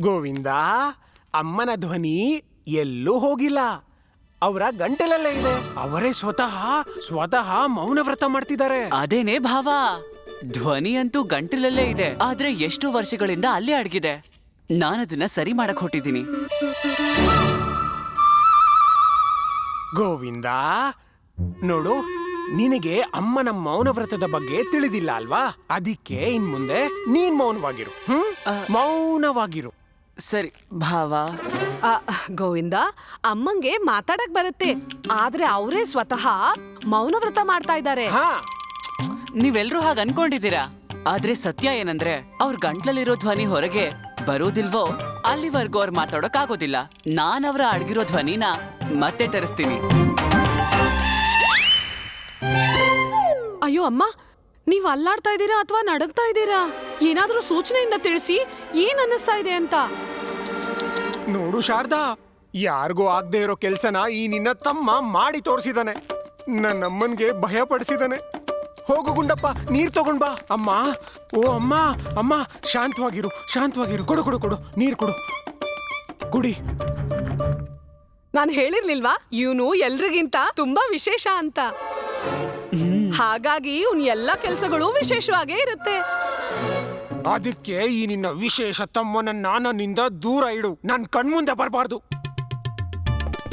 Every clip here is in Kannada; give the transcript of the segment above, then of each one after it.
ಗೋವಿಂದ ಅಮ್ಮನ ಧ್ವನಿ ಎಲ್ಲೂ ಹೋಗಿಲ್ಲ. ಅವರ ಗಂಟಲಲ್ಲೇ ಇದೆ. ಅವರೇ ಸ್ವತಃ ಸ್ವತಃ ಮೌನ ವ್ರತ ಮಾಡ್ತಿದ್ದಾರೆ. ಅದೇನೇ ಭಾವ? ಧ್ವನಿ ಅಂತೂ ಗಂಟಲಲ್ಲೇ ಇದೆ. ಆದ್ರೆ ಎಷ್ಟು ವರ್ಷಗಳಿಂದ ಅಲ್ಲೇ ಅಡಗಿದೆ. ನಾನದನ್ನ ಸರಿ ಮಾಡಕ್ ಹೊಟ್ಟಿದ್ದೀನಿ ಗೋವಿಂದ ನೋಡು ನಿನಗೆ ಅಮ್ಮನ ಮೌನ ವ್ರತದ ಬಗ್ಗೆ ತಿಳಿದಿಲ್ಲ ಅಲ್ವಾ? ಅದಕ್ಕೆ ಇನ್ ಮುಂದೆ ನೀನ್ ಮೌನವಾಗಿರು. ಹ್ಮ್? ಮೌನವಾಗಿರು. ಸರಿ. ಭಾವ. ಆ, ಗೋವಿಂದ ಅಮ್ಮಂಗೆ ಮಾತಾಡಕ್ ಬರುತ್ತೆ. ಆದ್ರೆ ಅವರೇ ಸ್ವತಃ ಮೌನ ವ್ರತ ಮಾಡ್ತಾ ಇದ್ದಾರೆ. ಹಾ. ನೀವೆಲ್ರೂ ಹಾಗೆ ಅನ್ಕೊಂಡಿದ್ದೀರಾ? ಆದ್ರೆ ಸತ್ಯ ಏನಂದ್ರೆ ಅವ್ರ ಗಂಟ್ಲಲ್ಲಿರೋ ಧ್ವನಿ ಹೊರಗೆ ಬರೋದಿಲ್ವೋ ಅಲ್ಲಿವರೆಗೂ ಅವ್ರು ಮಾತಾಡೋಕ್ ಆಗೋದಿಲ್ಲ ನಾನ್ ಅವರ ಅಡ್ಗಿರೋ ಧ್ವನಿನ ಮತ್ತೆ ತರಿಸ್ತೀನಿ. ಅಯ್ಯೋ ಅಮ್ಮ ನೀವ್ ಅಲ್ಲಾಡ್ತಾ ಇದ್ದೀರಾ ಅಥವಾ ನಡಗ್ತಾ ಇದ್ದೀರಾ? ಏನಾದ್ರೂ ಸೂಚನೆಯಿಂದ ತಿಳಿಸಿ ಏನ್ ಅನ್ನಿಸ್ತಾ ಇದೆ ಅಂತ. ನೋಡು ಶಾರದಾ ಯಾರಿಗೂ ಆಗ್ದೇ ಇರೋ ಕೆಲ್ಸನ ಈ ನಿನ್ನ ತಮ್ಮ ಮಾಡಿ ತೋರಿಸಿದಾನೆ. ನನ್ನಮ್ಮನ್ಗೆ ಭಯ ಪಡಿಸಿದಾನೆ ಹೋಗು ಗುಂಡಪ್ಪ ನೀರ್ ತಗೊಂಡ್ ಬಾ. ಅಮ್ಮ ಓ ಅಮ್ಮ ಅಮ್ಮ ಶಾಂತವಾಗಿರು ಶಾಂತವಾಗಿರು. ಕೊಡು ಕೊಡು ಕೊಡು ನೀರ್ ಕೊಡು. ಕುಡಿ ನಾನು ಹೇಳಿರ್ಲಿಲ್ವಾ? ಇವನು ಎಲ್ರಿಗಿಂತ ತುಂಬಾ ವಿಶೇಷ ಅಂತ. ಹಾಗಾಗಿ ಇವನ್ ಎಲ್ಲಾ ಕೆಲಸಗಳು ವಿಶೇಷವಾಗೇ ಇರುತ್ತೆ. ಅದಕ್ಕೆ ಈ ನಿನ್ನ ವಿಶೇಷ ತಮ್ಮನ ನನ್ನಿಂದ ದೂರ ಇಡು. ನನ್ ಕಣ್ಮುಂದೆ ಬರಬಾರ್ದು.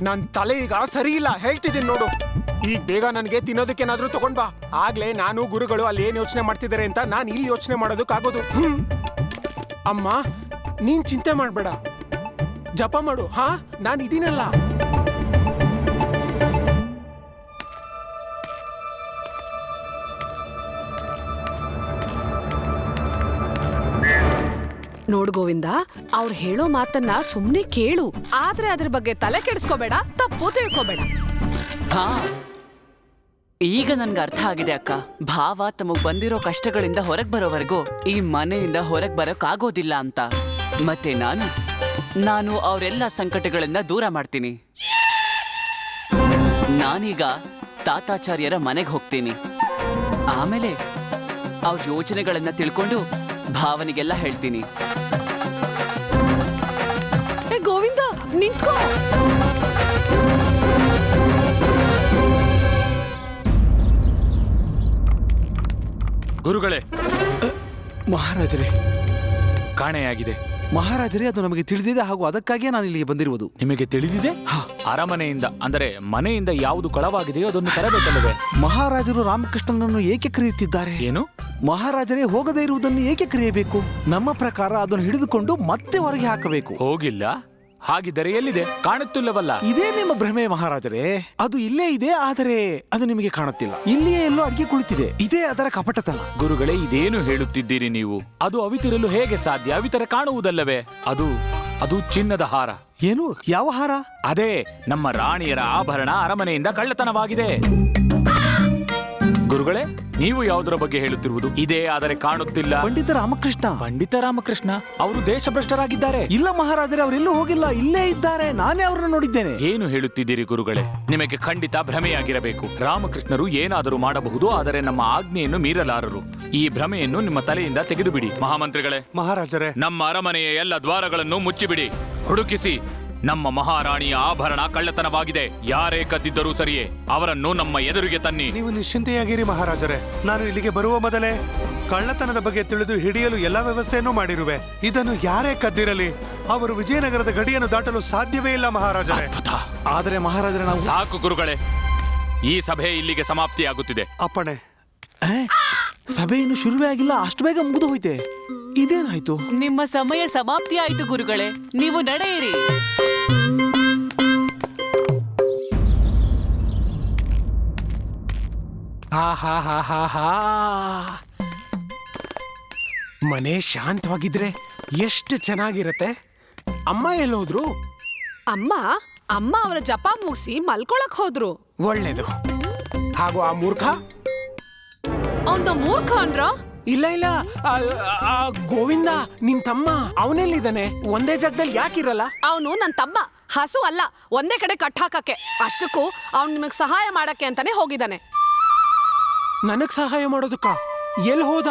ನನ್ ತಲೆ ಈಗ ಸರಿ ಇಲ್ಲ. ಹೇಳ್ತಿದ್ದೀನಿ ನೋಡು. ಈಗ ಬೇಗ ನನಗೆ ತಿನ್ನೋದಕ್ಕೇನಾದ್ರೂ ತಗೊಂಡ್ ಬಾ. ಆಗ್ಲೇ ನಾನು ಗುರುಗಳು ಅಲ್ಲಿ ಏನ್ ಯೋಚನೆ ಮಾಡ್ತಿದ್ದಾರೆ ಅಂತ ನಾನು ಇಲ್ಲಿ ಯೋಚನೆ ಮಾಡೋದಕ್ಕಾಗೋದು. ಹ್ಮ್. ಅಮ್ಮ, ನೀನ್ ಚಿಂತೆ ಮಾಡಬೇಡ. ಜಪ ಮಾಡು. ಹಾ, ನಾನು ಇದೀನಲ್ಲ. ನೋಡ್ ಗೋವಿಂದ, ಅವ್ರು ಹೇಳೋ ಮಾತನ್ನ ಸುಮ್ನೆ ಕೇಳು. ಆದ್ರೆ ಅದ್ರ ಬಗ್ಗೆ ತಲೆ ಕೆಡಿಸ್ಕೋಬೇಡ, ತಪ್ಪು ತಿಳ್ಕೋಬೇಡ. ಹಾ. ಈಗ ನನ್ಗೆ ಅರ್ಥ ಆಗಿದೆ ಅಕ್ಕ. ಭಾವ ತಮಗ್ ಬಂದಿರೋ ಕಷ್ಟಗಳಿಂದ ಹೊರಗ್ ಬರೋವರೆಗೂ ಈ ಮನೆಯಿಂದ ಹೊರಗ್ ಬರೋಕ್ ಆಗೋದಿಲ್ಲ ಅಂತ. ಮತ್ತೆ ನಾನು? ನಾನು ಅವರೆಲ್ಲ ಸಂಕಟಗಳನ್ನ ದೂರ ಮಾಡ್ತೀನಿ. ನಾನೀಗ ತಾತಾಚಾರ್ಯರ ಮನೆಗೆ ಹೋಗ್ತೀನಿ. ಆಮೇಲೆ ಅವ್ರ ಯೋಚನೆಗಳನ್ನ ತಿಳ್ಕೊಂಡು ಭಾವನಿಗೆಲ್ಲ ಹೇಳ್ತೀನಿ. ಏ ಗೋವಿಂದ ನಿಂತ್ಕೋ. ಗುರುಗಳೇ. ಮಹಾರಾಜರೇ. ಕಾಣೆಯಾಗಿದೆ. ಮಹಾರಾಜರೇ ಅದು ನಮಗೆ ತಿಳಿದಿದೆ ಹಾಗೂ ಅದಕ್ಕಾಗಿಯೇ ನಾನು ಇಲ್ಲಿಗೆ ಬಂದಿರುವುದು. ನಿಮಗೆ ತಿಳಿದಿದೆ? ಅರಮನೆಯಿಂದ ಅಂದರೆ ಮನೆಯಿಂದ ಯಾವುದು ಕಳವಾಗಿದೆಯೋ ಅದನ್ನು ತರಬೇಕಲ್ಲವೇ? ಮಹಾರಾಜರು ರಾಮಕೃಷ್ಣನನ್ನು ಏಕೆ ಕರೆಯುತ್ತಿದ್ದಾರೆ? ಏನು? ಮಹಾರಾಜರೇ ಹೋಗದೇ ಇರುವುದನ್ನು ಏಕೆ ಕರೆಯಬೇಕು? ನಮ್ಮ ಪ್ರಕಾರ ಅದನ್ನು ಹಿಡಿದುಕೊಂಡು ಮತ್ತೆ ಹೊರಗೆ ಹಾಕಬೇಕು. ಹೋಗಿಲ್ಲ. ಹಾಗಿದ್ದರೆ ಎಲ್ಲಿದೆ? ಕಾಣುತ್ತಿಲ್ಲವಲ್ಲ. ಇದೇ ನಿಮ್ಮ ಭ್ರಮೆ ಮಹಾರಾಜರೇ. ಅದು ಇಲ್ಲೇ ಇದೆ ಆದರೆ ಅದು ನಿಮಗೆ ಕಾಣುತ್ತಿಲ್ಲ. ಇಲ್ಲಿಯೇ ಎಲ್ಲೋ ಅಡಿಗೆ ಕುಳಿತಿದೆ. ಇದೇ ಅದರ ಕಪಟತನ. ಗುರುಗಳೇ ಇದೇನು ಹೇಳುತ್ತಿದ್ದೀರಿ ನೀವು? ಅದು ಅವಿತಿರಲು ಹೇಗೆ ಸಾಧ್ಯ? ಅವಿತರ ಕಾಣುವುದಲ್ಲವೇ? ಅದು ಅದು ಚಿನ್ನದ ಹಾರ. ಏನು? ಯಾವ ಹಾರ? ಅದೇ ನಮ್ಮ ರಾಣಿಯರ ಆಭರಣ ಅರಮನೆಯಿಂದ ಕಳ್ಳತನವಾಗಿದೆ. ಗುರುಗಳೇ ನೀವು ಯಾವುದರ ಬಗ್ಗೆ ಹೇಳುತ್ತಿರುವುದು? ಇದೇ ಆದರೆ ಕಾಣುತ್ತಿಲ್ಲ. ಪಂಡಿತ ರಾಮಕೃಷ್ಣ. ಪಂಡಿತ ರಾಮಕೃಷ್ಣ ಅವರು ದೇಶಭ್ರಷ್ಟರಾಗಿದ್ದಾರೆ. ಇಲ್ಲ ಮಹಾರಾಜರೇ ಅವರೆಲ್ಲೂ ಹೋಗಿಲ್ಲ ಇಲ್ಲೇ ಇದ್ದಾರೆ ನಾನೇ ಅವರನ್ನು ನೋಡಿದ್ದೇನೆ. ಏನು ಹೇಳುತ್ತಿದ್ದೀರಿ ಗುರುಗಳೇ? ನಿಮಗೆ ಖಂಡಿತ ಭ್ರಮೆಯಾಗಿರಬೇಕು. ರಾಮಕೃಷ್ಣರು ಏನಾದರೂ ಮಾಡಬಹುದು ಆದರೆ ನಮ್ಮ ಆಜ್ಞೆಯನ್ನು ಮೀರಲಾರರು. ಈ ಭ್ರಮೆಯನ್ನು ನಿಮ್ಮ ತಲೆಯಿಂದ ತೆಗೆದುಬಿಡಿ. ಮಹಾಮಂತ್ರಿಗಳೇ ಮಹಾರಾಜರೇ. ನಮ್ಮ ಅರಮನೆಯ ಎಲ್ಲ ದ್ವಾರಗಳನ್ನು ಮುಚ್ಚಿಬಿಡಿ. ಹುಡುಕಿಸಿ. ನಮ್ಮ ಮಹಾರಾಣಿಯ ಆಭರಣ ಕಳ್ಳತನವಾಗಿದೆ. ಯಾರೇ ಕದ್ದಿದ್ದರೂ ಸರಿಯೇ ಅವರನ್ನು ನಮ್ಮ ಎದುರಿಗೆ ತನ್ನಿ. ನೀವು ನಿಶ್ಚಿಂತೆಯಾಗಿರಿ ಮಹಾರಾಜರೇ. ನಾನು ಇಲ್ಲಿಗೆ ಬರುವ ಮೊದಲೇ ಕಳ್ಳತನದ ಬಗ್ಗೆ ತಿಳಿದು ಹಿಡಿಯಲು ಎಲ್ಲಾ ವ್ಯವಸ್ಥೆಯನ್ನು ಮಾಡಿರುವೆ. ಇದನ್ನು ಯಾರೇ ಕದ್ದಿರಲಿ ಅವರು ವಿಜಯನಗರದ ಗಡಿಯನ್ನು ದಾಟಲು ಸಾಧ್ಯವೇ ಇಲ್ಲ ಮಹಾರಾಜರೇ. ಆದರೆ ಮಹಾರಾಜರ ನಾವು ಸಾಕು ಗುರುಗಳೇ ಈ ಸಭೆ ಇಲ್ಲಿಗೆ ಸಮಾಪ್ತಿಯಾಗುತ್ತಿದೆ. ಅಪ್ಪಣೆ. ಏ, ಸಭೆ ಇನ್ನು ಶುರುವೇ ಆಗಿಲ್ಲ ಅಷ್ಟು ಬೇಗ ಮುಗಿದು ಹೋಯ್ತೆ. ಇದೇನಾಯ್ತು? ನಿಮ್ಮ ಸಮಯ ಸಮಾಪ್ತಿ ಆಯ್ತು ಗುರುಗಳೇ ನೀವು ನಡೆಯಿರಿ. ಹಾ ಹಾ ಹಾ ಹಾ ಹಾ. ಮನೆ ಶಾಂತವಾಗಿದ್ರೆ ಎಷ್ಟು ಚೆನ್ನಾಗಿರತ್ತೆ? ಅಮ್ಮ ಎಲ್ಲೋದ್ರು? ಅಮ್ಮ ಅಮ್ಮ ಅವರ ಜಪ ಮುಗಿಸಿ ಮಲ್ಕೊಳಕ್ ಹೋದ್ರು. ಒಳ್ಳೇದು. ಹಾಗೂ ಆ ಮೂರ್ಖ? ಅವನ ಮೂರ್ಖ ಅಂದ್ರ? ಇಲ್ಲ ಇಲ್ಲ. ಆ, ಆ, ಗೋವಿಂದ ನಿನ್ ತಮ್ಮ ಅವನೆಲ್ಲಿದ್ದಾನೆ? ಒಂದೇ ಜಾಗದಲ್ಲಿ ಯಾಕಿರಲ್ಲ? ಅವನು ನನ್ ತಮ್ಮ. ಹಸು ಅಲ್ಲ ಒಂದೇ ಕಡೆ ಕಟ್ ಹಾಕಕ್ಕೆ. ಅಷ್ಟಕ್ಕೂ ಅವ್ನು ನಿಮಗೆ ಸಹಾಯ ಮಾಡಕ್ಕೆ ಅಂತಾನೆ ಹೋಗಿದ್ದಾನೆ. ನನಗ್ ಸಹಾಯ ಮಾಡೋದಕ್ಕ. ಎಲ್ ಹೋದ?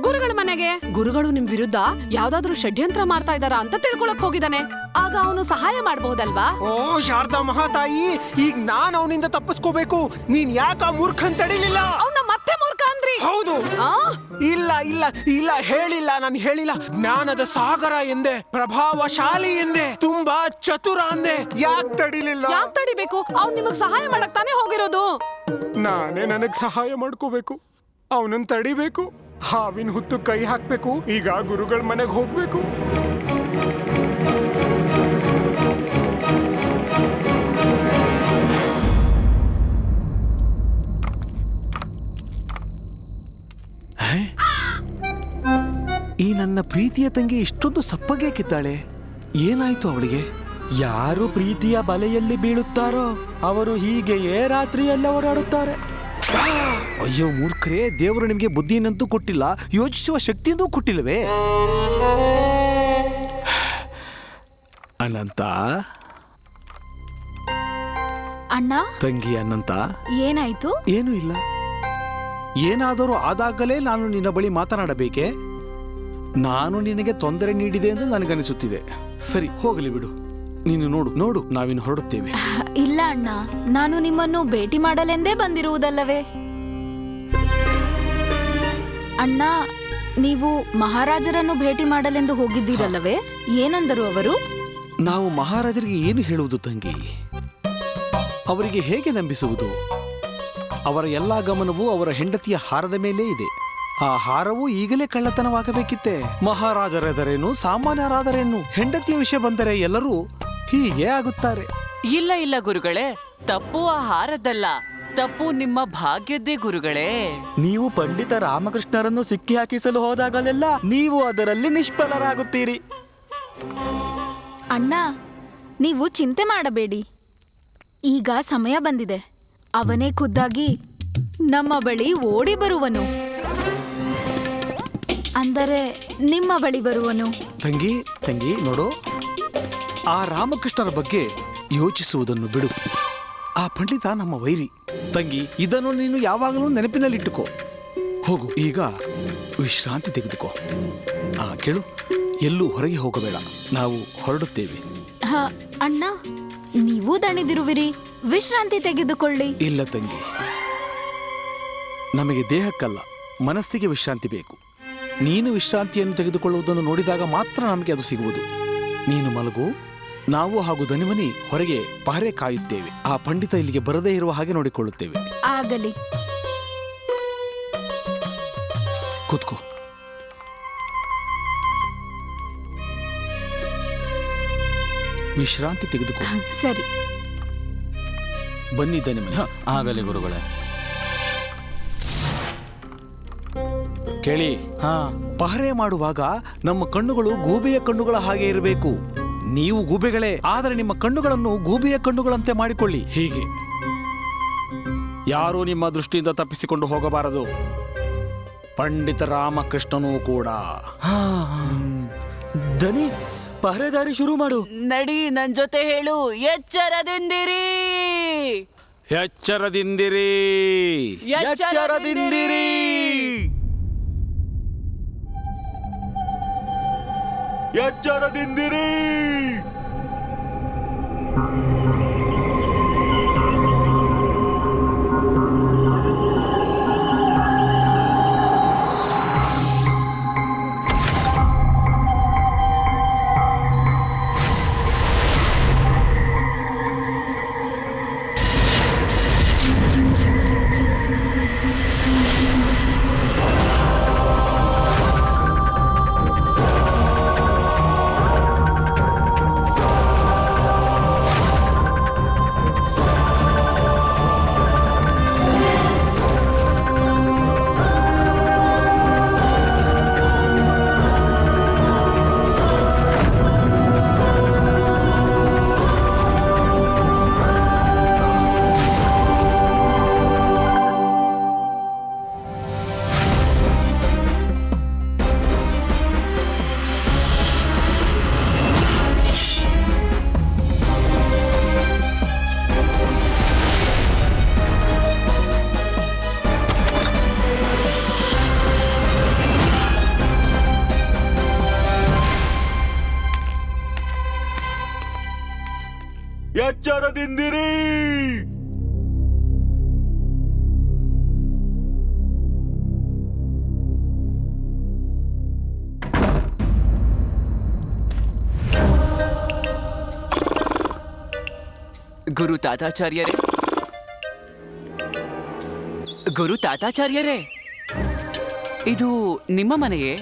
ಗುರುಗಳ ಮನೆಗೆ. ಗುರುಗಳು ನಿಮ್ ವಿರುದ್ಧ ಯಾವ್ದಾದ್ರು ಷಡ್ಯಂತ್ರ ಮಾಡ್ತಾ ಇದಾರ ಅಂತ ತಿಳ್ಕೊಳಕ್ ಹೋಗಿದಾನೆ ಆಗ ಅವನು ಸಹಾಯ ಮಾಡಬಹುದಲ್ವಾ? ಓ ಶಾರದಾ ಮಹಾತಾಯಿ ಈಗ ನಾನ್ ಅವನಿಂದ ತಪ್ಪಿಸ್ಕೋಬೇಕು. ನೀನ್ ಯಾಕ ಮೂರ್ಖನ್ ತಡಿಲಿಲ್ಲ? ಅವನ ಮತ್ತೆ ಮೂರ್ಖ ಅಂದ್ರಿ. ಹೌದು. ಆ? ಇಲ್ಲ ಇಲ್ಲ ಇಲ್ಲ ಹೇಳಿಲ್ಲ ನಾನು ಹೇಳಿಲ್ಲ. ಜ್ಞಾನದ ಸಾಗರ ಎಂದೆ ಪ್ರಭಾವಶಾಲಿ ಎಂದೆ ತುಂಬಾ ಚತುರ ಅಂದೆ. ಯಾಕೆ ತಡಿಲಿಲ್ಲ? ಯಾಕ್ ತಡಿಬೇಕು? ಅವ್ನ್ ನಿಮಗ್ ಸಹಾಯ ಮಾಡಕ್ ತಾನೇ ಹೋಗಿರೋದು. ನಾನೇ ನನಗ್ ಸಹಾಯ ಮಾಡ್ಕೋಬೇಕು. ಅವನನ್ನ ತಡಿಬೇಕು, ಹಾವಿನ ಹುತ್ತು ಕೈ ಹಾಕ್ಬೇಕು, ಈಗ ಗುರುಗಳ ಮನೆಗೆ ಹೋಗ್ಬೇಕು. ಈ ನನ್ನ ಪ್ರೀತಿಯ ತಂಗಿ ಇಷ್ಟೊಂದು ಸಪ್ಪಗೆ ಕಿತ್ತಾಳೆ ಏನಾಯ್ತು ಅವಳಿಗೆ? ಯಾರು ಪ್ರೀತಿಯ ಬಲೆಯಲ್ಲಿ ಬೀಳುತ್ತಾರೋ ಅವರು ಹೀಗೆಯೇ ರಾತ್ರಿಯೆಲ್ಲ ಓಡಾಡುತ್ತಾರೆ. ಅಯ್ಯೋ ಮೂರ್ಖರೇ ದೇವರು ನಿಮಗೆ ಬುದ್ಧಿಯನ್ನಂತೂ ಕೊಟ್ಟಿಲ್ಲ ಯೋಚಿಸುವ ಶಕ್ತಿಯನ್ನೂ ಕೊಟ್ಟಿಲ್ಲವೇ? ಅನಂತ? ಅಣ್ಣ? ತಂಗಿ ಅನಂತ? ಏನಾಯ್ತು? ಏನೂ ಇಲ್ಲ. ಏನಾದರೂ ಆದಾಗಲೇ ನಾನು ನಿನ್ನ ಬಳಿ ಮಾತನಾಡಬೇಕೆ? ನಾನು ನಿನಗೆ ತೊಂದರೆ ನೀಡಿದೆ ಎಂದು ನನಗನಿಸುತ್ತಿದೆ. ಸರಿ ಹೋಗಲಿ ಬಿಡು. ನೀನು ನೋಡು ನೋಡು ನಾವಿನ್ನು ಹೊರಡುತ್ತೇವೆ. ಇಲ್ಲ ಅಣ್ಣ ನಾನು ನಿಮ್ಮನ್ನು ಭೇಟಿ ಮಾಡಲೆಂದೇ ಬಂದಿರುವುದಲ್ಲವೇ? ಅಣ್ಣ ನೀವು ಮಹಾರಾಜರನ್ನು ಭೇಟಿ ಮಾಡಲೆಂದು ಹೋಗಿದ್ದೀರಲ್ಲವೇ? ಏನಂದರು ಅವರು? ನಾವು ಮಹಾರಾಜರಿಗೆ ಏನು ಹೇಳುವುದು ತಂಗಿ? ಅವರಿಗೆ ಹೇಗೆ ನಂಬಿಸುವುದು? ಅವರ ಎಲ್ಲಾ ಗಮನವು ಅವರ ಹೆಂಡತಿಯ ಹಾರದ ಮೇಲೆ ಇದೆ. ಆ ಹಾರವು ಈಗಲೇ ಕಳ್ಳತನವಾಗಬೇಕಿತ್ತೆ. ಮಹಾರಾಜರೆದರೇನು ಸಾಮಾನ್ಯರಾದರೇನು? ಹೆಂಡತಿಯ ವಿಷಯ ಬಂದರೆ ಎಲ್ಲರೂ ಹೀಗೆ ಆಗುತ್ತಾರೆ. ಇಲ್ಲ ಇಲ್ಲ ಗುರುಗಳೇ ತಪ್ಪು ಆ ಹಾರದಲ್ಲ ತಪ್ಪು ನಿಮ್ಮ ಭಾಗ್ಯದ್ದೇ ಗುರುಗಳೇ. ನೀವು ಪಂಡಿತ ರಾಮಕೃಷ್ಣರನ್ನು ಸಿಕ್ಕಿ ಹಾಕಿಸಲು ಹೋದಾಗಲೆಲ್ಲ ನೀವು ಅದರಲ್ಲಿ ನಿಷ್ಫಲರಾಗುತ್ತೀರಿ. ಅಣ್ಣ ನೀವು ಚಿಂತೆ ಮಾಡಬೇಡಿ. ಈಗ ಸಮಯ ಬಂದಿದೆ. ಅವನೇ ಖುದ್ದಾಗಿ ನಮ್ಮ ಬಳಿ ಓಡಿ ಬರುವನು. ಅಂದರೆ ನಿಮ್ಮ ಬಳಿ ಬರುವನು. ತಂಗಿ ತಂಗಿ ನೋಡು. ಆ ರಾಮಕೃಷ್ಣರ ಬಗ್ಗೆ ಯೋಚಿಸುವುದನ್ನು ಬಿಡು. ಆ ಪಂಡಿತ ನಮ್ಮ ವೈರಿ. ತಂಗಿ ಇದನ್ನು ನೀನು ಯಾವಾಗಲೂ ನೆನಪಿನಲ್ಲಿಟ್ಟುಕೋ. ಹೋಗು ಈಗ ವಿಶ್ರಾಂತಿ ತೆಗೆದುಕೋ. ಆ ಕೇಳು ಎಲ್ಲೂ ಹೊರಗೆ ಹೋಗಬೇಡ. ನಾವು ಹೊರಡುತ್ತೇವೆ. ಹಾ ಅಣ್ಣ ನೀವು ದಣಿದಿರುವಿರಿ. ವಿಶ್ರಾಂತಿ ತೆಗೆದುಕೊಳ್ಳಿ. ಇಲ್ಲ ತಂಗಿ. ನಮಗೆ ದೇಹಕ್ಕಲ್ಲ ಮನಸ್ಸಿಗೆ ವಿಶ್ರಾಂತಿ ಬೇಕು. ನೀನು ವಿಶ್ರಾಂತಿಯನ್ನು ತೆಗೆದುಕೊಳ್ಳುವುದನ್ನು ನೋಡಿದಾಗ ಮಾತ್ರ ನಮಗೆ ಅದು ಸಿಗುವುದು. ನೀನು ಮಲಗು. ನಾವು ಹಾಗೂ ಧನಿಮನಿ ಹೊರಗೆ ಪಹರೆ ಕಾಯುತ್ತೇವೆ. ಆ ಪಂಡಿತ ಇಲ್ಲಿಗೆ ಬರದೇ ಇರುವ ಹಾಗೆ ನೋಡಿಕೊಳ್ಳುತ್ತೇವೆ. ಆಗಲಿ. ಕೂತ್ಕೋ. ವಿಶ್ರಾಂತಿ ತೆಗೆದುಕೋ. ಸರಿ. ಬನ್ನಿ ಧನಿಮನಿ ಆಗಲಿ ಗುರುಗಳೇ. ಕೇಳಿ ಹಾ. ಪಹರೆ ಮಾಡುವಾಗ ನಮ್ಮ ಕಣ್ಣುಗಳು ಗೂಬೆಯ ಕಣ್ಣುಗಳ ಹಾಗೆ ಇರಬೇಕು. ನೀವು ಗೂಬೆಗಳೇ ಆದರೆ ನಿಮ್ಮ ಕಣ್ಣುಗಳನ್ನು ಗೂಬೆಯ ಕಣ್ಣುಗಳಂತೆ ಮಾಡಿಕೊಳ್ಳಿ. ಹೀಗೆ. ಯಾರೂ ನಿಮ್ಮ ದೃಷ್ಟಿಯಿಂದ ತಪ್ಪಿಸಿಕೊಂಡು ಹೋಗಬಾರದು. ಪಂಡಿತ ರಾಮಕೃಷ್ಣನೂ ಕೂಡ. ದನಿ ಪಹರೆದಾರಿ ಶುರು ಮಾಡು. ನಡಿ ನನ್ ಜೊತೆ ಹೇಳು. ಎಚ್ಚರದಿಂದಿರಿ. ಎಚ್ಚರದಿಂದಿರಿ. ಎಚ್ಚರದಿಂದಿರಿ. ಎಚ್ಚರದಿಂದಿರಿ ಎಚ್ಚರದಿಂದಿರಿ. ಗುರು ತಾತಾಚಾರ್ಯರೇ. ಗುರು ತಾತಾಚಾರ್ಯರೇ ಇದು ನಿಮ್ಮ ಮನೆಯೇ?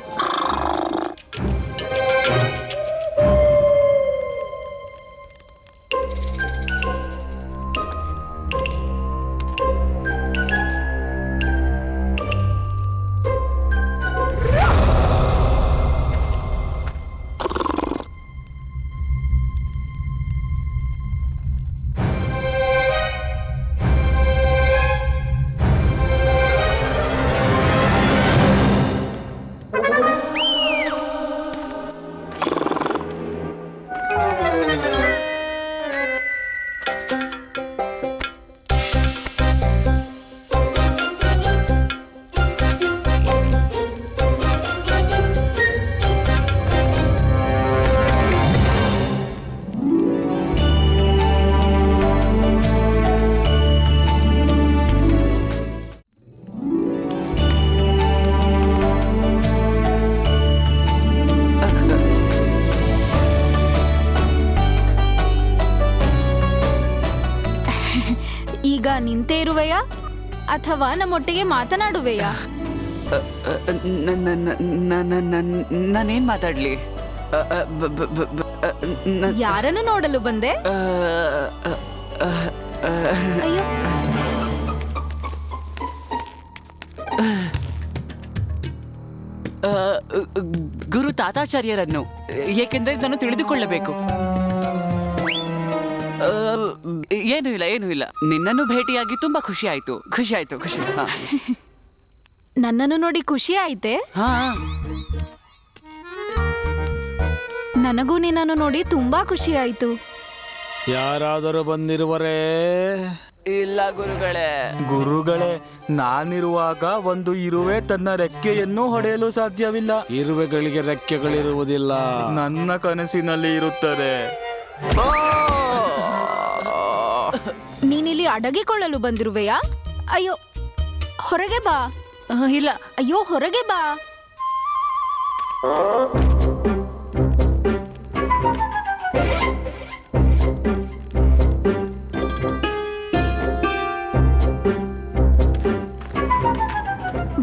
ಇರುವೆಯಾ ಅಥವಾ ನಮ್ಮೊಟ್ಟಿಗೆ ಮಾತನಾಡುವೆಯಾ? ನಾನೇನ್ ಮಾತಾಡ್ಲಿ? ಯಾರನ್ನು ನೋಡಲು ಬಂದೆ? ಅಯ್ಯೋ. ಗುರು ತಾತಾಚಾರ್ಯರನ್ನು ಏಕೆಂದರೆ ನಾನು ತಿಳಿದುಕೊಳ್ಳಬೇಕು. ಏನೂ ಇಲ್ಲ ಏನೂ ಇಲ್ಲ. ನಿನ್ನನ್ನು ಭೇಟಿಯಾಗಿ ತುಂಬಾ ಖುಷಿ ಆಯ್ತು. ಖುಷಿ ಆಯ್ತು ಖುಷಿ. ಹಾ. ನನ್ನನ್ನು ನೋಡಿ ಖುಷಿ ಆಯ್ತೆ? ಹಾ. ನನಗೂ ನಿನ್ನನ್ನು ನೋಡಿ ತುಂಬಾ ಖುಷಿ ಆಯ್ತು. ಯಾರಾದರೂ ಬಂದಿರುವರೇ? ಇಲ್ಲ ಗುರುಗಳೇ. ಗುರುಗಳೇ ನಾನಿರುವಾಗ ಒಂದು ಇರುವೆ ತನ್ನ ರೆಕ್ಕೆಯನ್ನು ಹೊಡೆಯಲು ಸಾಧ್ಯವಿಲ್ಲ. ಇರುವೆಗಳಿಗೆ ರೆಕ್ಕೆಗಳಿರುವುದಿಲ್ಲ. ನನ್ನ ಕನಸಿನಲ್ಲಿ ಇರುತ್ತದೆ. ನೀನಿಲ್ಲಿ ಅಡಗಿಕೊಳ್ಳಲು ಬಂದಿರುವೆಯಾ? ಅಯ್ಯೋ ಹೊರಗೆ ಬಾ. ಇಲ್ಲ. ಅಯ್ಯೋ ಹೊರಗೆ ಬಾ.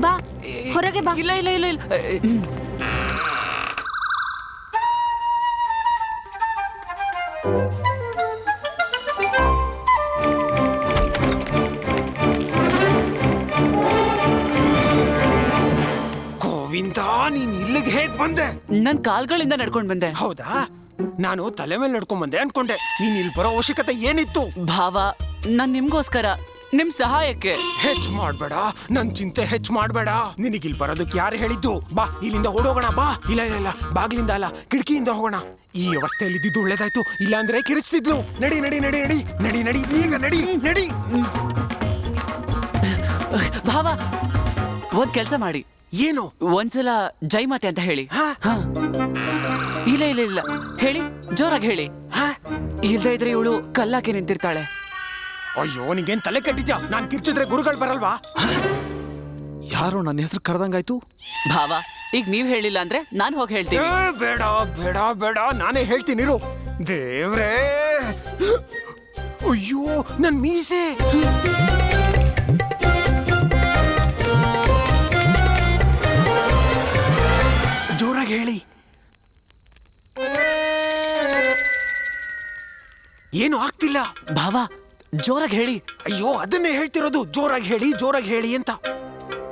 ಬಾ ಹೊರಗೆ ಬಾ. ಇಲ್ಲ ಇಲ್ಲ ಇಲ್ಲ ಇಲ್ಲ. ಗೋವಿಂದ ನೀನ್ ಇಲ್ಲಿಗೆ ಹೇಗ್ ಬಂದೆ? ನನ್ ಕಾಲ್ಗಳಿಂದ ನಡ್ಕೊಂಡ್ ಬಂದೆ. ಹೌದಾ? ನಾನು ತಲೆ ಮೇಲೆ ನಡ್ಕೊಂಡ್ ಬಂದೆ ಅನ್ಕೊಂಡೆ. ನೀನ್ ಇಲ್ಲಿ ಬರೋ ಅವಶ್ಯಕತೆ ಏನಿತ್ತು? ಭಾವ ನಾನ್ ನಿಮ್ಗೋಸ್ಕರ ನಿಮ್ ಸಹಾಯಕ್ಕೆ. ಹೆಚ್ಚ್ ಮಾಡ್ಬೇಡ. ನನ್ ಚಿಂತೆ ಹೆಚ್ಚ್ ಮಾಡ್ಬೇಡ. ನಿನಗೆ ಇಲ್ಲಿ ಬರೋದಕ್ಕೆ ಯಾರು ಹೇಳಿದ್ದು? ಬಾ ಇಲ್ಲಿಂದ ಓಡೋಗೋಣ ಬಾ. ಇಲ್ಲ ಇಲ್ಲ ಇಲ್ಲ ಬಾಗ್ಲಿಂದ ಅಲ್ಲ ಕಿಟಕಿಯಿಂದ ಹೋಗೋಣ. ಈ ವ್ಯವಸ್ಥೆಯಲ್ಲಿ ಇದ್ದಿದ್ದು ಒಳ್ಳೇದಾಯ್ತು. ಇಲ್ಲಾಂದ್ರೆ ಕಿರಿಚ್ತಿದ್ಲು. ನಡಿ ನಡಿ ನಡಿ ನಡಿ ನಡಿ ನಡಿ ಈಗ ನಡಿ ನಡಿ. ಭಾವ ಒಂದ್ ಕೆಲ್ಸ ಮಾಡಿ. ಏನು? ಒಂದ್ಸಲ ಜೈ ಮಾತೆ ಅಂತ ಹೇಳಿ. ಹಾ? ಹಾ. ಇಲ್ಲ ಇಲ್ಲ ಇಲ್ಲ. ಹೇಳಿ ಜೋರಾಗಿ ಹೇಳಿ. ಹಾ? ಇಲ್ದೇ ಇದ್ರೆ ಇವಳು ಕಲ್ಲಾಕೆ ನಿಂತಿರ್ತಾಳೆ. ಅಯ್ಯೋ ನಿಂಗೇನ್ ತಲೆ ಕೆಟ್ಟಿದ್ಯಾ? ನಾನ್ ಕಿರ್ಚಿದ್ರೆ ಗುರುಗಳು ಬರಲ್ವಾ? ಯಾರೋ ನನ್ನ ಹೆಸರು ಕರೆದಂಗಾಯ್ತು ಭಾವ ಈಗ ನೀವ್ ಹೇಳಿಲ್ಲ ಅಂದ್ರೆ ನಾನು ಹೋಗಿ ಹೇಳ್ತೀನಿ. ಏ, ಬೇಡ ಬೇಡ ಬೇಡ. ನಾನೇ ಹೇಳ್ತೀನಿರು ದೇವ್ರೇ. ಅಯ್ಯೋ ನನ್ ಮೀಸೆ. ಹೇಳಿ. ಏನು ಆಗ್ತಿಲ್ಲ? ಭಾವ ಜೋರಾಗಿ ಹೇಳಿ. ಅಯ್ಯೋ ಅದನ್ನೇ ಹೇಳ್ತಿರೋದು. ಜೋರಾಗಿ ಹೇಳಿ ಜೋರಾಗಿ ಹೇಳಿ ಅಂತ.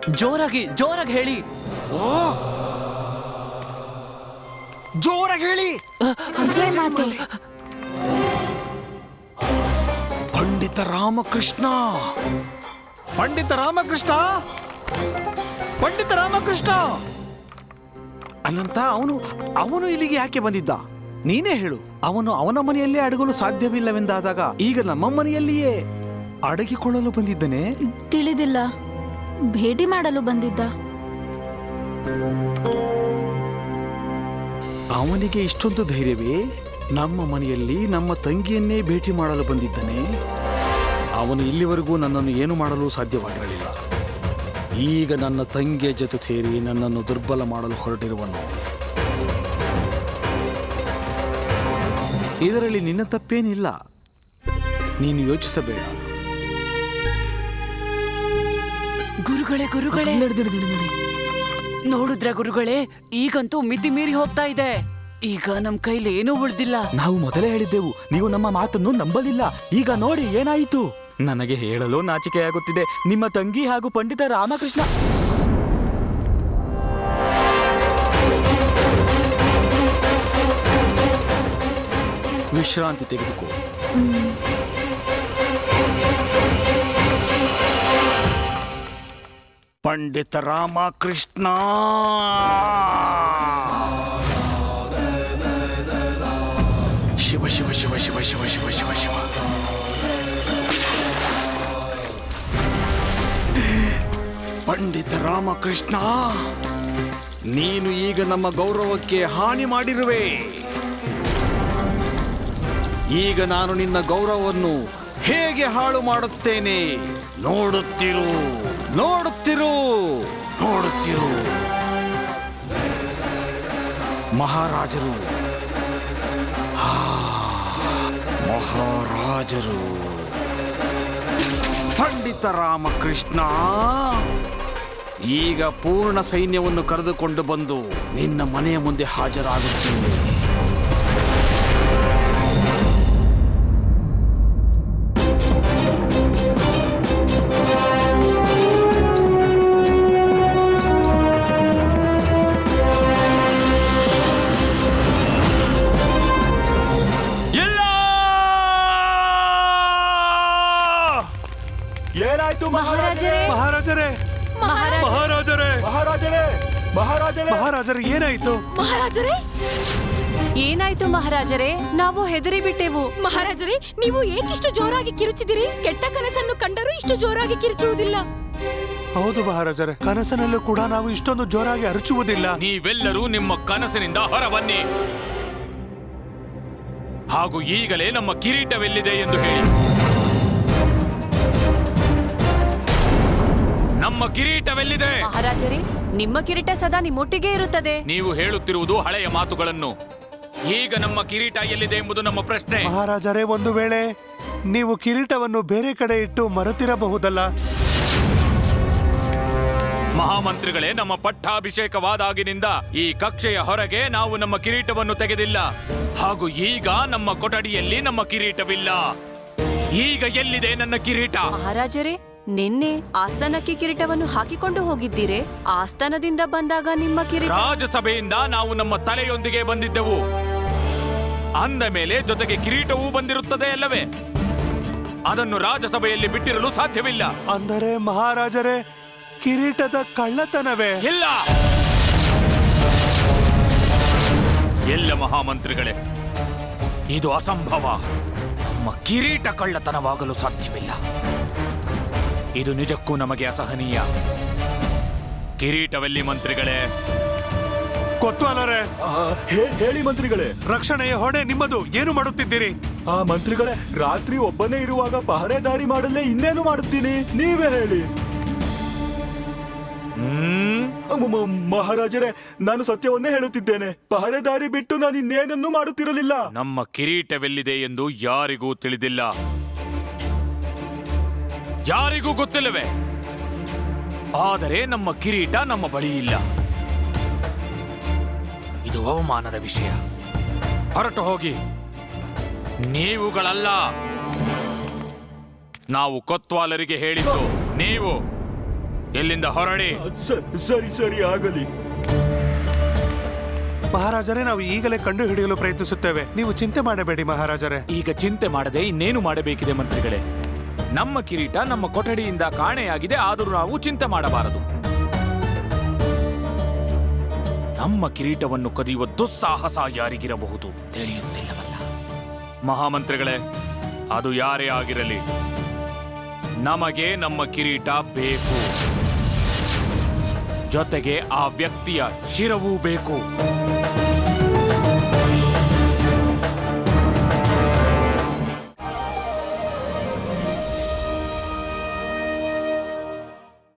ಜೋರಾಗಿ ಜೋರಾಗಿ ಹೇಳಿ. ಓ! ಜೋರಾಗಿ ಹೇಳಿ. ವಿಜಯ ಮಾತೆ. ಪಂಡಿತ ರಾಮಕೃಷ್ಣ. ಪಂಡಿತ ರಾಮಕೃಷ್ಣ? ಪಂಡಿತ ರಾಮಕೃಷ್ಣ? ಅನಂತ ಅವನು ಅವನು ಇಲ್ಲಿಗೆ ಯಾಕೆ ಬಂದಿದ್ದ? ನೀನೇ ಹೇಳು. ಅವನು ಅವನ ಮನೆಯಲ್ಲೇ ಅಡಗಲು ಸಾಧ್ಯವಿಲ್ಲವೆಂದಾದಾಗ ಈಗ ನಮ್ಮ ಮನೆಯಲ್ಲಿಯೇ ಅಡಗಿಕೊಳ್ಳಲು ಬಂದಿದ್ದನೆ? ತಿಳಿದಿಲ್ಲ. ಭೇಟಿ ಮಾಡಲು ಬಂದಿದ್ದ. ಅವನಿಗೆ ಇಷ್ಟೊಂದು ಧೈರ್ಯವೇ? ನಮ್ಮ ಮನೆಯಲ್ಲಿ ನಮ್ಮ ತಂಗಿಯನ್ನೇ ಭೇಟಿ ಮಾಡಲು ಬಂದಿದ್ದನೆ. ಅವನು ಇಲ್ಲಿವರೆಗೂ ನನ್ನನ್ನು ಏನು ಮಾಡಲು ಸಾಧ್ಯವಾಗಿರಲಿಲ್ಲ. ಈಗ ನನ್ನ ತಂಗಿಯ ಜೊತೆ ಸೇರಿ ನನ್ನನ್ನು ದುರ್ಬಲ ಮಾಡಲು ಹೊರಟಿರುವನು. ಇದರಲ್ಲಿ ನಿನ್ನ ತಪ್ಪೇನಿಲ್ಲ. ನೀನು ಯೋಚಿಸಬೇಡ. ಗುರುಗಳೇ ಗುರುಗಳೇ. ನೋಡಿದ್ರ ಗುರುಗಳೇ ಈಗಂತೂ ಮಿತಿ ಮೀರಿ ಹೋಗ್ತಾ ಇದೆ. ಈಗ ನಮ್ ಕೈಲಿ ಏನೂ ಉಳ್ದಿಲ್ಲ. ನಾವು ಮೊದಲೇ ಹೇಳಿದ್ದೆವು ನೀವು ನಮ್ಮ ಮಾತನ್ನು ನಂಬಲಿಲ್ಲ. ಈಗ ನೋಡಿ ಏನಾಯಿತು? ನನಗೆ ಹೇಳಲು ನಾಚಿಕೆಯಾಗುತ್ತಿದೆ. ನಿಮ್ಮ ತಂಗಿ ಹಾಗೂ ಪಂಡಿತ ರಾಮಕೃಷ್ಣ ವಿಶ್ರಾಂತಿ ತೆಗೆದುಕೋ. ಪಂಡಿತ ರಾಮಕೃಷ್ಣ! ಶಿವ ಶಿವ ಶಿವ ಶಿವ ಶಿವ ಶಿವ ಶಿವ ಪಂಡಿತ ರಾಮಕೃಷ್ಣ. ನೀನು ಈಗ ನಮ್ಮ ಗೌರವಕ್ಕೆ ಹಾನಿ ಮಾಡಿರುವೆ. ಈಗ ನಾನು ನಿನ್ನ ಗೌರವವನ್ನು ಹೇಗೆ ಹಾಳು ಮಾಡುತ್ತೇನೆ? ನೋಡುತ್ತಿರು. ನೋಡುತ್ತಿರು. ನೋಡುತ್ತಿರು. ಮಹಾರಾಜರು. ಮಹಾರಾಜರು. ಪಂಡಿತ ರಾಮಕೃಷ್ಣ. ಈಗ ಪೂರ್ಣ ಸೈನ್ಯವನ್ನು ಕರೆದುಕೊಂಡು ಬಂದು ನಿನ್ನ ಮನೆಯ ಮುಂದೆ ಹಾಜರಾಗುತ್ತೇನೆ. ಏನಾಯ್ತು ಮಹಾರಾಜರೇ? ಮಹಾರಾಜರೇ ಮಹಾರಾಜ ಮಹಾರಾಜರೇ ಮಹಾರಾಜರೇ. ಮಹಾರಾಜರೇ ಏನಾಯ್ತು? ಮಹಾರಾಜರೇ? ಏನಾಯ್ತು ಮಹಾರಾಜರೇ? ನಾವು ಹೆದರಿ ಬಿಟ್ಟೆವು. ಮಹಾರಾಜರೇ ನೀವು ಏಕಿಷ್ಟು ಜೋರಾಗಿ ಕಿರುಚಿದಿರಿ? ಕೆಟ್ಟ ಕನಸನ್ನು ಕಂಡರೂ ಇಷ್ಟು ಜೋರಾಗಿ ಕಿರುಚುವುದಿಲ್ಲ. ಹೌದು ಮಹಾರಾಜರೇ ಕನಸಿನಲ್ಲೂ ಕೂಡ ನಾವು ಇಷ್ಟೊಂದು ಜೋರಾಗಿ ಅರಚುವುದಿಲ್ಲ. ನೀವೆಲ್ಲರೂ ನಿಮ್ಮ ಕನಸಿನಿಂದ ಹೊರಬನ್ನಿ. ಹಾಗೂ ಈಗಲೇ ನಮ್ಮ ಕಿರೀಟವೆಲ್ಲಿದೆ ಎಂದು ಹೇಳಿ. ನಮ್ಮ ಕಿರೀಟವೆಲ್ಲಿದೆ? ಮಹಾರಾಜರೇ ನಿಮ್ಮ ಕಿರೀಟ ಸದಾ ನಿಮ್ಮೊಟ್ಟಿಗೆ ಇರುತ್ತದೆ. ನೀವು ಹೇಳುತ್ತಿರುವುದು ಹಳೆಯ ಮಾತುಗಳನ್ನು. ಈಗ ನಮ್ಮ ಕಿರೀಟ ಎಲ್ಲಿದೆ ಎಂಬುದು ನಮ್ಮ ಪ್ರಶ್ನೆ. ಮಹಾರಾಜರೇ ಒಂದು ವೇಳೆ ನೀವು ಕಿರೀಟವನ್ನು ಬೇರೆ ಕಡೆ ಇಟ್ಟು ಮರೆತಿರಬಹುದಲ್ಲ? ಮಹಾಮಂತ್ರಿಗಳೇ ನಮ್ಮ ಪಟ್ಟಾಭಿಷೇಕವಾದಾಗಿನಿಂದ ಈ ಕಕ್ಷೆಯ ಹೊರಗೆ ನಾವು ನಮ್ಮ ಕಿರೀಟವನ್ನು ತೆಗೆದಿಲ್ಲ. ಹಾಗೂ ಈಗ ನಮ್ಮ ಕೊಠಡಿಯಲ್ಲಿ ನಮ್ಮ ಕಿರೀಟವಿಲ್ಲ. ಈಗ ಎಲ್ಲಿದೆ ನನ್ನ ಕಿರೀಟ? ಮಹಾರಾಜರೇ ನಿನ್ನೆ ಆಸ್ಥಾನಕ್ಕೆ ಕಿರೀಟವನ್ನು ಹಾಕಿಕೊಂಡು ಹೋಗಿದ್ದೀರೆ? ಆಸ್ಥಾನದಿಂದ ಬಂದಾಗ ನಿಮ್ಮ ಕಿರೀಟ ರಾಜಸಭೆಯಿಂದ ನಾವು ನಮ್ಮ ತಲೆಯೊಂದಿಗೆ ಬಂದಿದ್ದೆವು. ಅಂದ ಮೇಲೆ ಜೊತೆಗೆ ಕಿರೀಟವೂ ಬಂದಿರುತ್ತದೆ ಅಲ್ಲವೇ? ಅದನ್ನು ರಾಜಸಭೆಯಲ್ಲಿ ಬಿಟ್ಟಿರಲು ಸಾಧ್ಯವಿಲ್ಲ. ಅಂದರೆ ಮಹಾರಾಜರೇ ಕಿರೀಟದ ಕಳ್ಳತನವೇ? ಇಲ್ಲ! ಎಲ್ಲ ಮಹಾಮಂತ್ರಿಗಳೇ ಇದು ಅಸಂಭವ. ನಮ್ಮ ಕಿರೀಟ ಕಳ್ಳತನವಾಗಲು ಸಾಧ್ಯವಿಲ್ಲ. ಇದು ನಿಜಕ್ಕೂ ನಮಗೆ ಅಸಹನೀಯ. ಕಿರೀಟವಲ್ಲಿ ಮಂತ್ರಿಗಳೇ? ಕೊತ್ವಾಲರೇ ಹೇಳಿ ಮಂತ್ರಿಗಳೇ. ರಕ್ಷಣೆಯ ಹೊಣೆ ನಿಮ್ಮದು. ಏನು ಮಾಡುತ್ತಿದ್ದೀರಿ? ಆ ಮಂತ್ರಿಗಳೇ ರಾತ್ರಿ ಒಬ್ಬನೇ ಇರುವಾಗ ಪಹರೆದಾರಿ ಮಾಡಲೇ ಇನ್ನೇನು ಮಾಡುತ್ತೀನಿ? ನೀವೇ ಹೇಳಿ. ಮಹಾರಾಜರೇ ನಾನು ಸತ್ಯವನ್ನೇ ಹೇಳುತ್ತಿದ್ದೇನೆ. ಪಹರೆದಾರಿ ಬಿಟ್ಟು ನಾನು ಇನ್ನೇನನ್ನೂ ಮಾಡುತ್ತಿರಲಿಲ್ಲ. ನಮ್ಮ ಕಿರೀಟವೆಲ್ಲಿದೆ ಎಂದು ಯಾರಿಗೂ ತಿಳಿದಿಲ್ಲ. ಯಾರಿಗೂ ಗೊತ್ತಿಲ್ಲವೇ? ಆದರೆ ನಮ್ಮ ಕಿರೀಟ ನಮ್ಮ ಬಳಿ ಇಲ್ಲ. ಇದು ಅವಮಾನದ ವಿಷಯ. ಹೊರಟು ಹೋಗಿ. ನೀವುಗಳಲ್ಲ. ನಾವು ಕೊತ್ವಾಲರಿಗೆ ಹೇಳಿದ್ದು ನೀವು ಎಲ್ಲಿಂದ ಹೊರಡಿ? ಸರಿ ಸರಿ ಆಗಲಿ. ಮಹಾರಾಜರೇ ನಾವು ಈಗಲೇ ಕಂಡು ಹಿಡಿಯಲು ಪ್ರಯತ್ನಿಸುತ್ತೇವೆ. ನೀವು ಚಿಂತೆ ಮಾಡಬೇಡಿ ಮಹಾರಾಜರೇ. ಈಗ ಚಿಂತೆ ಮಾಡದೆ ಇನ್ನೇನು ಮಾಡಬೇಕಿದೆ ಮಂತ್ರಿಗಳೇ? ನಮ್ಮ ಕಿರೀಟ ನಮ್ಮ ಕೊಠಡಿಯಿಂದ ಕಾಣೆಯಾಗಿದೆ ಆದರೂ ನಾವು ಚಿಂತೆ ಮಾಡಬಾರದು. ನಮ್ಮ ಕಿರೀಟವನ್ನು ಕದಿಯುವ ದುಸ್ಸಾಹಸ ಯಾರಿಗಿರಬಹುದು? ತಿಳಿಯುತ್ತಿಲ್ಲವಲ್ಲ. ಮಹಾಮಂತ್ರಿಗಳೇ ಅದು ಯಾರೇ ಆಗಿರಲಿ ನಮಗೆ ನಮ್ಮ ಕಿರೀಟ ಬೇಕು. ಜೊತೆಗೆ ಆ ವ್ಯಕ್ತಿಯ ಶಿರವೂ ಬೇಕು.